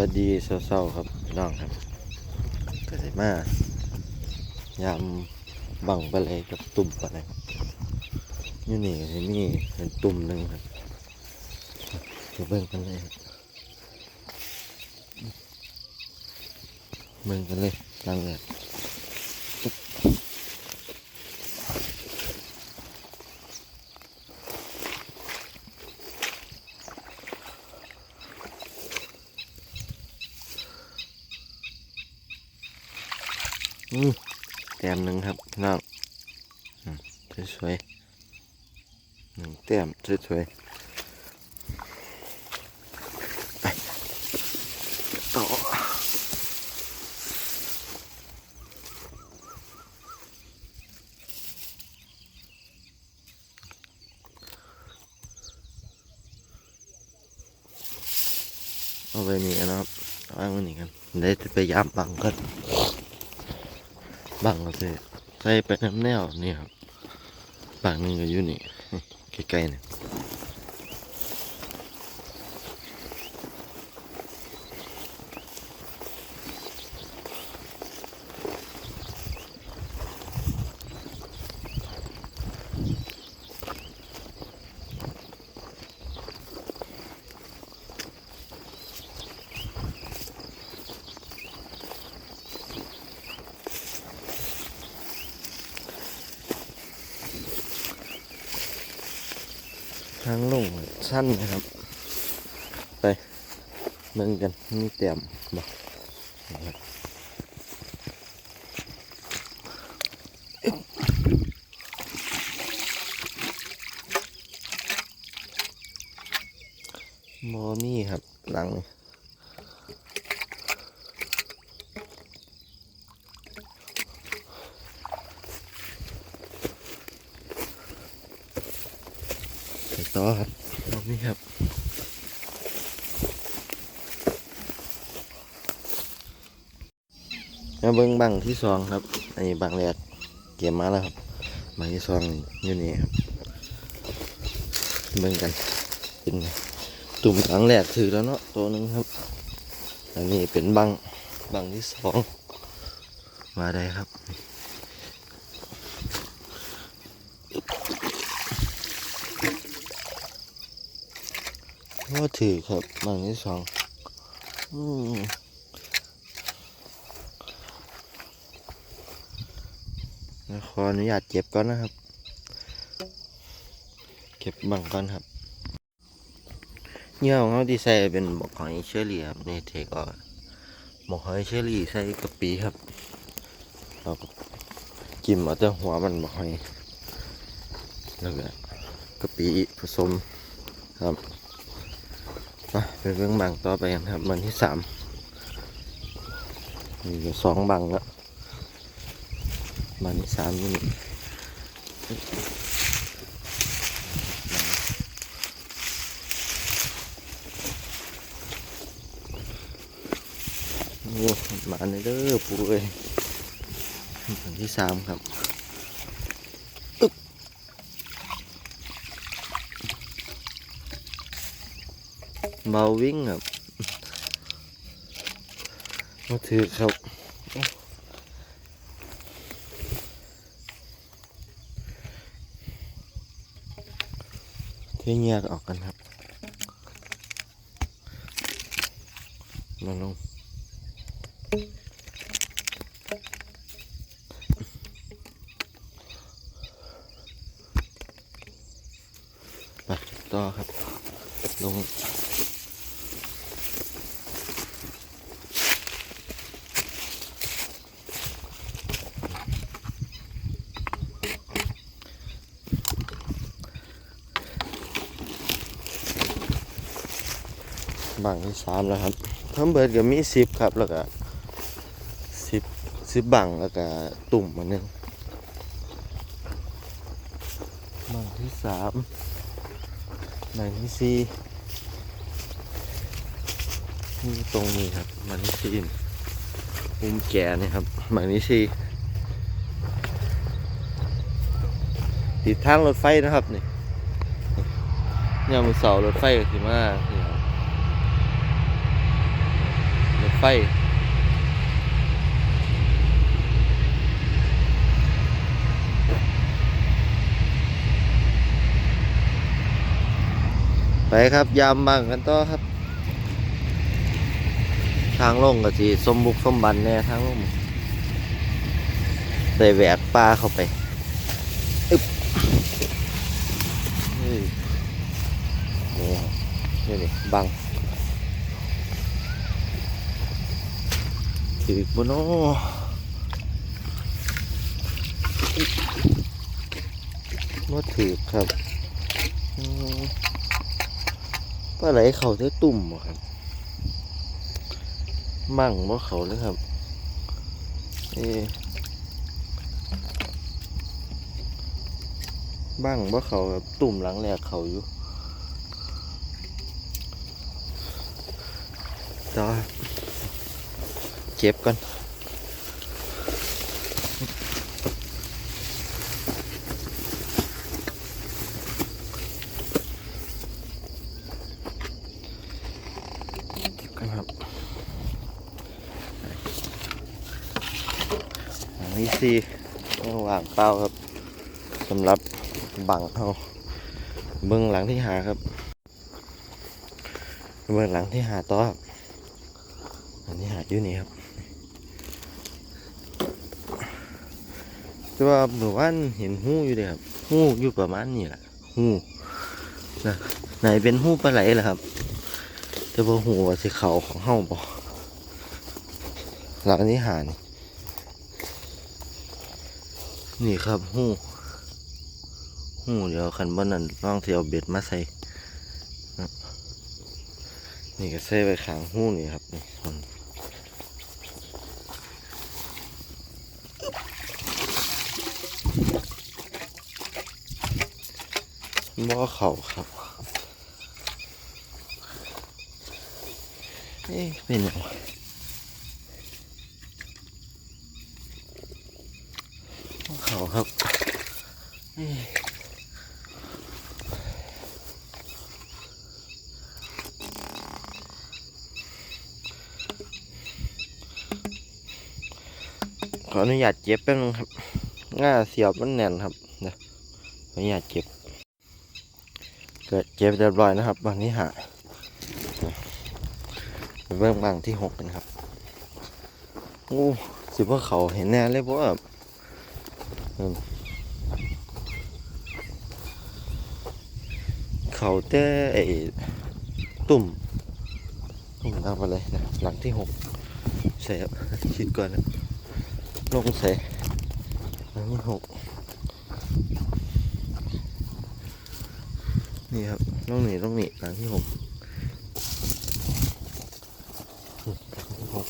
วัสดีเศร้าๆครับน้องครับก็ได้มายามบังไปเลยกับตุ่มไปเลยครับอยู่นี่ก็นนี่เห็นตุ่มหนึ่งครับจะเบิ่งกันเลยครับเบิ่งกันเลยตั้งเลย แต้มหนึ่งครับพี่น้องสวยๆหนึ่งแต้มสวยๆไปต่อเอาไปนี่นะครับวาไว้นี่กันได้จะไปย้ำบังกัน บังก็จะใส่ไปน้ำแนวนี่ครับบังนึงก็อยู่นี่ใกล้ๆนี่ ทางลงสั้นนะครับ ไปเมืองกันมีเตรียมบ่นะครับโมมี่ครับหลังไต่อครับตรงนี้ครับมาเบิ้งบังที่สองครับอันนี้บังแรกเก็บมาแล้วครับบังที่สองนี่อยู่นี่ครับเบิ้งกันเป็นไงตุ่มครั้งแรกถือแล้วเนาะตัวหนึงครับอันนี้เป็นบังบังที่สองมาได้ครับ ก็ถือครับบางที่สองอืมขออนุญาตเก็บก่อนนะครับ เก็บบังก่อนครับเนี่ยของเขาที่ใส่เป็นหมกหอยเชอรี่ครับนี่เทก็หมกหอยเชอรี่ใส่กะปิครับเราก็จิ้มเอาแต่หัวมันหมกหอยแล้วก็กะปิผสมครับ มาไปเบื้องบังต่อไปกันครับวันที่สามมีอยู่สองบังแล้ววันที่สามนี่โอ้มาในเด้อปูเอ้ยวันที่สามครับ เบาวิ่งครับมาถือครับเที่แยกออกกันครับมาลงไปต่อครับ ลง บังที่สามแล้วครับเพิ่มเบิดก็มีสิบครับ แล้วก็สิบสิบบังแล้วก็ตุ่มมาหนึ่งบังที่สามบังที่สี่นี่ตรงนี้ครับบังที่สี่มุมแก่นี่ครับบังที่สี่ติดทางรถไฟนะครับนี่เนี่ยมือเสารถไฟก็คือมานี่ครับ ไฟ ไปครับ ยามบังกันต่อครับ ทางลงก็สิสมบุกสมบันแน่ทางลงได้แหวกปลาเข้าไปอึ๊บนี่นี่ครับนี่นี่บัง ถือบนโนมาถือครับปลาไหลเขาเท่ตุ่มบ่ครับ มั่งว่าเขาเลยครับ เอ๊ะบ้างว่าเขาแบบตุ่มหลังแรกเขาอยู่ต่อ เก็บก่อนเก็บกันครับหลังที่สี่ต้องวางเป้าครับสำหรับบังเขาเบื้องหลังที่หาครับเบื้องหลังที่หาต่อครับอันนี้หาอยู่นี่ครับ แต่ว่าหมู่บ้านเห็นหู้อยู่เลยครับหู้อยู่ประมาณนี้แหละหู้นะไหนเป็นหู้ปลาไหลล่ะครับ แต่ว่าหูว่าสิเขาของเฮาบ่หลังที่หานนี่ครับหู้หู้เดี๋ยวขันบนนั้นลองเที่ยวเบ็ดมาใส่นี่ก็ใส่ไปขางหู้นี่ครับนี่ มันบ่อเขาครับเอ๊ะเป็นยังไงบ่อเขาครับเอ๊ะขออนุญาตเจ็บแป๊บนึงครับ ง่าเสียบมันแน่นครับเดี๋ยวขออนุญาตเจ็บ เกิดเจ็บเรียบร้อยนะครับบางที่หาเบิ่งบางที่หกกันครับโอ้สิว่าเขาเห็นแน่เลยเพราะว่าเขาแต่ตุ่มตุ่มตาไปเลยนะหลังที่หกใส่ครับคิดก่อนนะลงใส่หลังที่หก นี่ครับล่องหนีล่องหนีหลังที่หกอืมหลังที่หก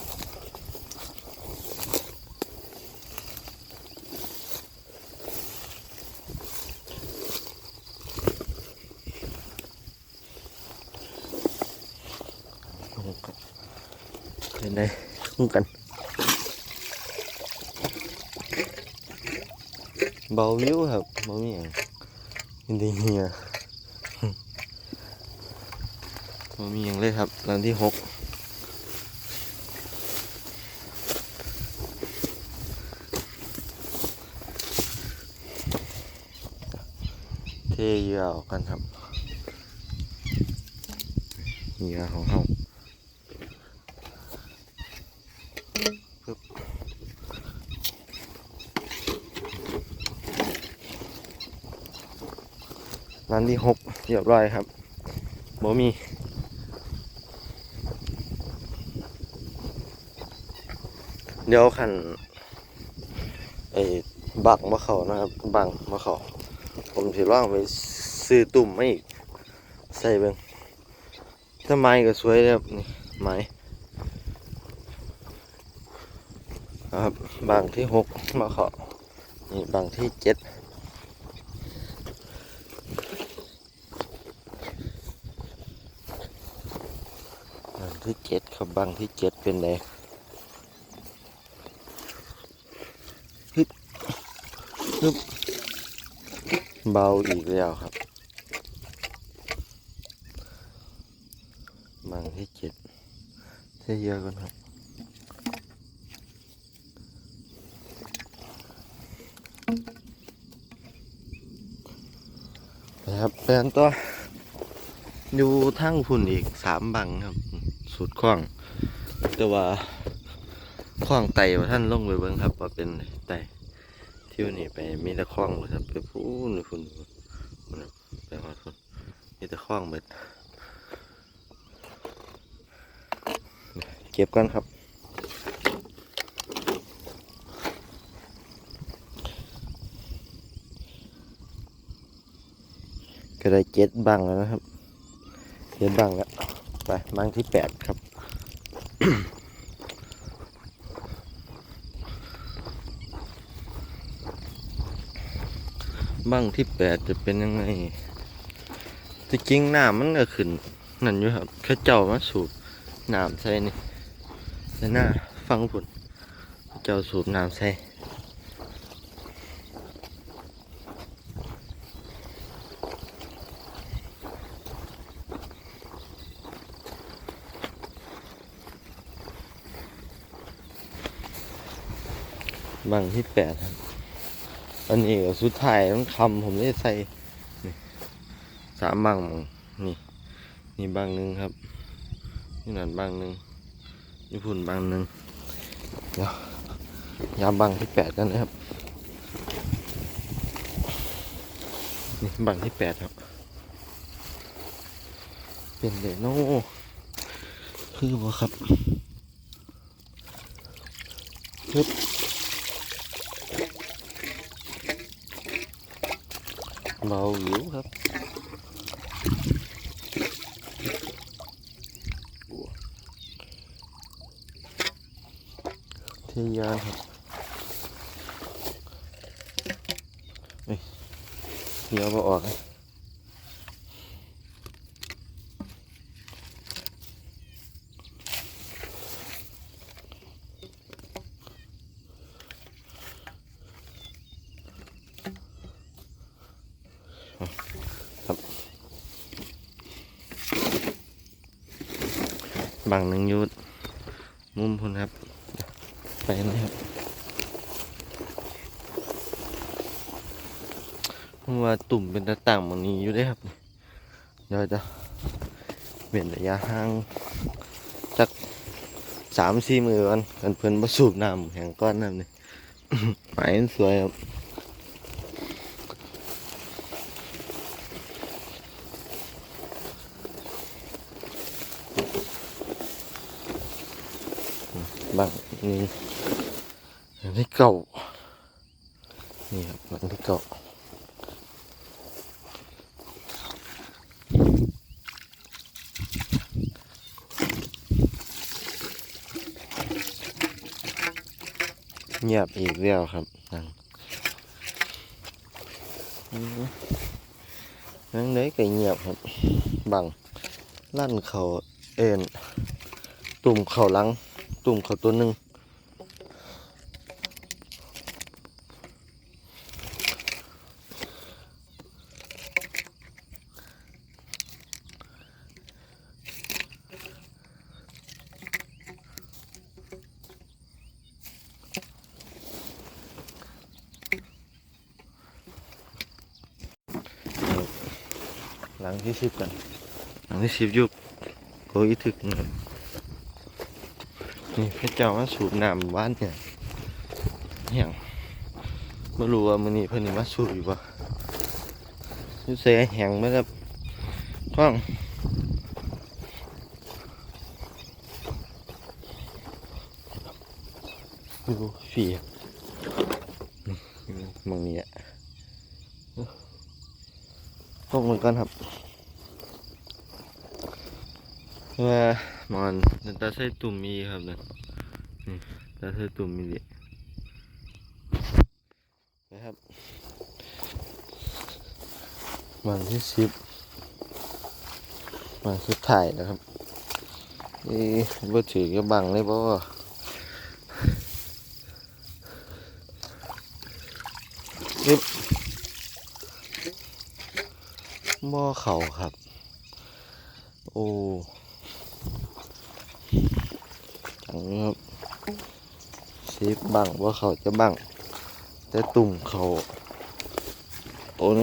หกครับเป็นไงคู่กันเบาวิวครับเบามีอย่างอินเดีย มันมีอย่างเลยครับหลังที่หกเทเหยื่อออกกันครับเหยื่อของเขาร้านที่หกเรียบร้อยครับบ่มี เดี๋ยวขันไอ้บักมะเขานะครับบังมะเขาผมถือว่าไปซื้อตุ่มไมาอีก ใส่เบิ่งถ้าไม้ก็สวยเลยครับนี่ไม้ครับบางที่หกมะเขานี่บางที่เจ็ดบางที่เจ็ดครับบางที่เจ็ดเป็นไงึบเบาอีกแล้วครับ มังที่เจ็ดเทเยอะกันครับนะครับแปลนตัวอยู่ทั้งพุ่นอีกสามบังครับ สุดคล้อง แต่ว่าคล้องไตว่าท่านลงไปเบิ้งครับว่าเป็นไต ที่วันนี้ไปมีต่ข้องเลยครับ ไปพูนไปพุ่นไปหอดพูนมีต่ข้องเบิดเก็บกันครับก็ได้เจ็ดบังแล้วนะครับเจ็ดบังแล้วไปบังที่แปดครับ บังที่แปดจะเป็นยังไงจริงน้ำมันก็ขึ้นนั่นอยู่ครับแค่เจ้ามาสูบน้ำใส่นี่ใส่หน้าฟังผลเจ้าสูบน้ำใส่บังที่แปดครับ อันนี้ก็สุดท้ายต้องคำผมได้ใส่สามบังมงนี่ นี่บังหนึ่งครับนี่นั่นบังหนึ่งนี่พุ่นบังหนึ่งเดี๋ยวยามบังที่แปดกันนะครับนี่บังที่แปดครับ เป็นเดโน่คือบ่ครับปึ๊บ เบาอยู่ครับเทียานครั บางหนึ่งยุดมุมพุ่นครับ ไปนะครับว่าตุ่มเป็นตะต่างมันนี้อยู่ได้ครับเดี๋ยวจะเว้นระยะห่างจักสามสี่มือกันกันเพื่อนมาสูบน้ำแห่งก้อนน้ำนี่หมายสวยครับ บางนี่อันที่เก่านี่ครับบางที่เก่าเงียบอีกแล้วครับนั่งนั่งไหนก็เงียบครับ บังลั่นเขาเอ็นตุ่มเขาหลัง ตุ่มเขาตัวหนึ่งหลังที่สิบกันหลังที่สิบยุบโกอีถึกนะครับ นี่พระเจ้ามาสูบน้ำบ้านเนี่ยอย่างไม่รู้ว่ามันนี่เพิ่นนี่มาสูบอยู่ปะยูเสแห่งไหมครับข้องดูฝีครับนี่มองนี้อะพวกมันกันครับว่า มันนั่นตาใส่ตุ่มมีครับนั่นนี่ตาใส่ตุ่มมีดินะครับ มันที่สิบมันสุดท้ายนะครับนี่บ่ถือกระบังเลยบ่ยึบบ่อเข่าครับ โอ้ ถังนี้ครับซีฟบังว่าเขาจะบังแต่ตุ่มเขาโอน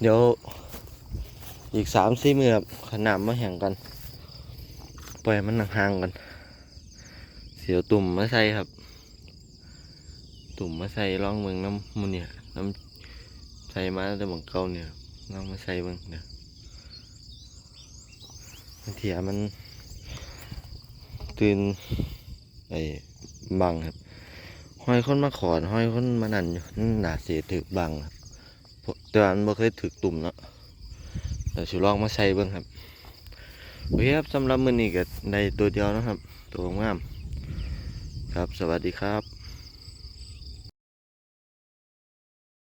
เดี๋ยว อีกสามสี่มือขนาดมาแห่งกัน ปล่อยมันห่างกัน เสียวตุ่มมาใส่ครับ ตุ่มมาใส่ร่องเมืองน้ำมันเนี่ยน้ำใส่มาแต่บังเก่าเนี่ย น้องมาใส่เบิ่งเดี๋ยวบางทีอะมันตื่นไอ้บังครับห้อยคนมาขอนห้อยคนมานั่นอยู่นั่นน่าเสียถึกบังครับแต่ว่ามันบ่เคยถึกตุ่มเนาะแต่สิลองมาใส่เบิ่งครับโอเคครับสำหรับมื้อนี้ก็ได้ตัวเดียวนะครับ ตัวงาม ครับสวัสดีครับ